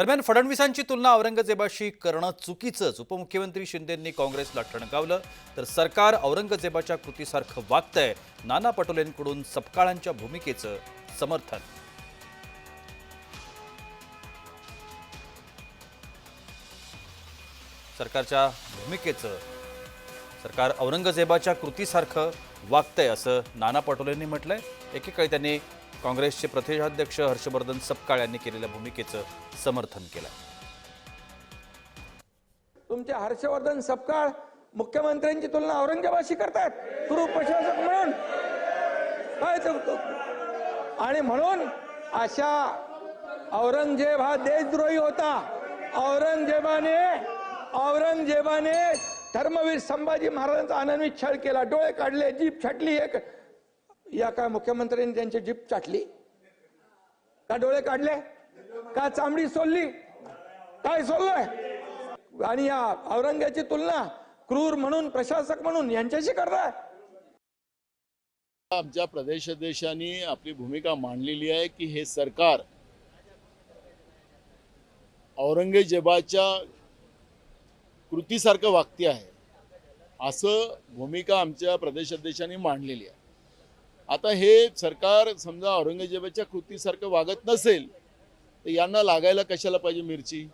दरम्यान फडणवीसांची तुलना औरंगजेबाशी करणं चुकीचंच. उपमुख्यमंत्री शिंदेंनी काँग्रेसला ठणकावलं. तर सरकार औरंगजेबाच्या कृतीसारखं वागतंय. नाना पटोलेंकडून सपकाळांच्या भूमिकेचं समर्थन. सरकारच्या भूमिकेचं सरकार औरंगजेबाच्या कृतीसारखं वागतंय असं नाना पटोलेंनी म्हटलंय. एकेकाळी त्यांनी काँग्रेसचे प्रदेशाध्यक्ष हर्षवर्धन सपकाळ यांनी केलेल्या भूमिकेचं समर्थन केलं. तुमचे हर्षवर्धन सपकाळ मुख्यमंत्र्यांची तुलना औरंगजेबाशी करतात गुरु प्रशासक म्हणून. काय चुकतो आणि म्हणून अशा औरंगजेब हा देशद्रोही होता. औरंगजेबाने औरंगजेबाने धर्मवीर संभाजी महाराजांचा अनन्वित छळ केला डोळे काढले जीप छाटली एक या काय मुख्यमंत्र्यांनी त्यांची जीप चाटली का डोळे काढले? का चांबडी सोलली? काय सोललंय? आणि या औरंग्याची तुलना क्रूर म्हणून प्रशासक म्हणून यांच्याशी करताय? आमच्या प्रदेशाध्यक्षांनी आपली भूमिका मांडलेली आहे की हे सरकार औरंगजेबाच्या कृतीसारखं वागते आहे. असं भूमिका आमच्या प्रदेशाध्यक्षांनी मांडलेली आहे. आता हे सरकार समजा औरंगजेबाच्या कृतीसारखं वागत नसेल तर यांना लागायला कशाला पाहिजे मिरची?